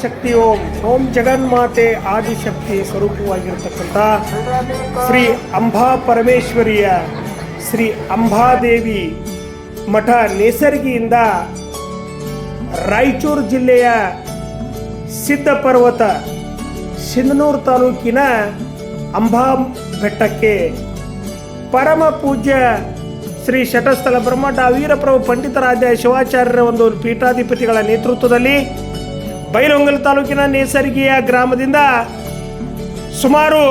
ಶಕ್ತಿ ಓಂ ಓಂ ಜಗನ್ಮಾತೆ ಆದಿಶಕ್ತಿ ಸ್ವರೂಪವಾಗಿರ್ತಕ್ಕಂಥ ಶ್ರೀ ಅಂಬಾ ಪರಮೇಶ್ವರಿಯ ಶ್ರೀ ಅಂಬಾದೇವಿ ಮಠ ನೇಸರ್ಗಿಯಿಂದ ರಾಯಚೂರು ಜಿಲ್ಲೆಯ ಸಿದ್ಧಪರ್ವತ ಸಿಂಧನೂರು ತಾಲೂಕಿನ ಅಂಬಾ ಬೆಟ್ಟಕ್ಕೆ ಪರಮ ಪೂಜ್ಯ ಶ್ರೀ ಶಟಸ್ಥಲ ಬ್ರಹ್ಮಠ ವೀರಪ್ರಭು ಪಂಡಿತರಾಧ್ಯ ಶಿವಾಚಾರ್ಯರ ಒಂದು ಪೀಠಾಧಿಪತಿಗಳ ನೇತೃತ್ವದಲ್ಲಿ ಬೈಲಹೊಂಗಲ ತಾಲೂಕಿನ ನೇಸರ್ಗಿಯ ಗ್ರಾಮದಿಂದ ಸುಮಾರು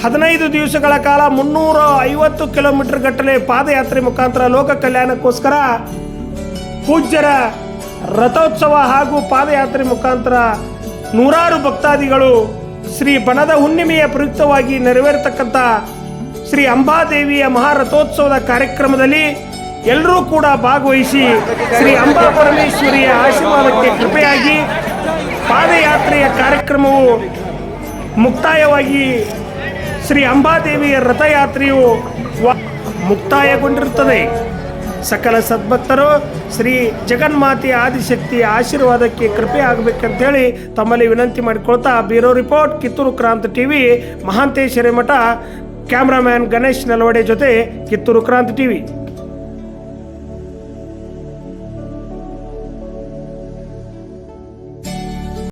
ಹದಿನೈದು ದಿವಸಗಳ ಕಾಲ ಮುನ್ನೂರ ಐವತ್ತು ಕಿಲೋಮೀಟರ್ ಗಟ್ಟಲೆ ಪಾದಯಾತ್ರೆ ಮುಖಾಂತರ ಲೋಕ ಕಲ್ಯಾಣಕ್ಕೋಸ್ಕರ ಪೂಜ್ಯರ ರಥೋತ್ಸವ ಹಾಗೂ ಪಾದಯಾತ್ರೆ ಮುಖಾಂತರ ನೂರಾರು ಭಕ್ತಾದಿಗಳು ಶ್ರೀ ಬಣದ ಹುಣ್ಣಿಮೆಯ ಪ್ರಯುಕ್ತವಾಗಿ ನೆರವೇರತಕ್ಕಂಥ ಶ್ರೀ ಅಂಬಾದೇವಿಯ ಮಹಾರಥೋತ್ಸವದ ಕಾರ್ಯಕ್ರಮದಲ್ಲಿ ಎಲ್ಲರೂ ಕೂಡ ಭಾಗವಹಿಸಿ ಶ್ರೀ ಅಂಬಾ ಪರಮೇಶ್ವರಿಯ ಆಶೀರ್ವಾದಕ್ಕೆ ಕೃಪೆಯಾಗಿ ಪಾದಯಾತ್ರೆಯ ಕಾರ್ಯಕ್ರಮವು ಮುಕ್ತಾಯವಾಗಿ ಶ್ರೀ ಅಂಬಾದೇವಿಯ ರಥಯಾತ್ರೆಯು ವ- ಮುಕ್ತಾಯಗೊಂಡಿರುತ್ತದೆ. ಸಕಲ ಸದ್ಭಕ್ತರು ಶ್ರೀ ಜಗನ್ಮಾತೆಯ ಆದಿಶಕ್ತಿಯ ಆಶೀರ್ವಾದಕ್ಕೆ ಕೃಪೆ ಆಗಬೇಕಂತೇಳಿ ತಮ್ಮಲ್ಲಿ ವಿನಂತಿ ಮಾಡಿಕೊಳ್ತಾ ಬ್ಯೂರೋ ರಿಪೋರ್ಟ್, ಕಿತ್ತೂರು ಕ್ರಾಂತಿ ಟಿವಿ, ಮಹಾಂತೇಶ್ವರಿ ಮಠ, ಕ್ಯಾಮ್ರಾಮ್ಯಾನ್ ಗಣೇಶ್ ನಲ್ವಡೆ ಜೊತೆ ಕಿತ್ತೂರು ಕ್ರಾಂತಿ ಟಿವಿ.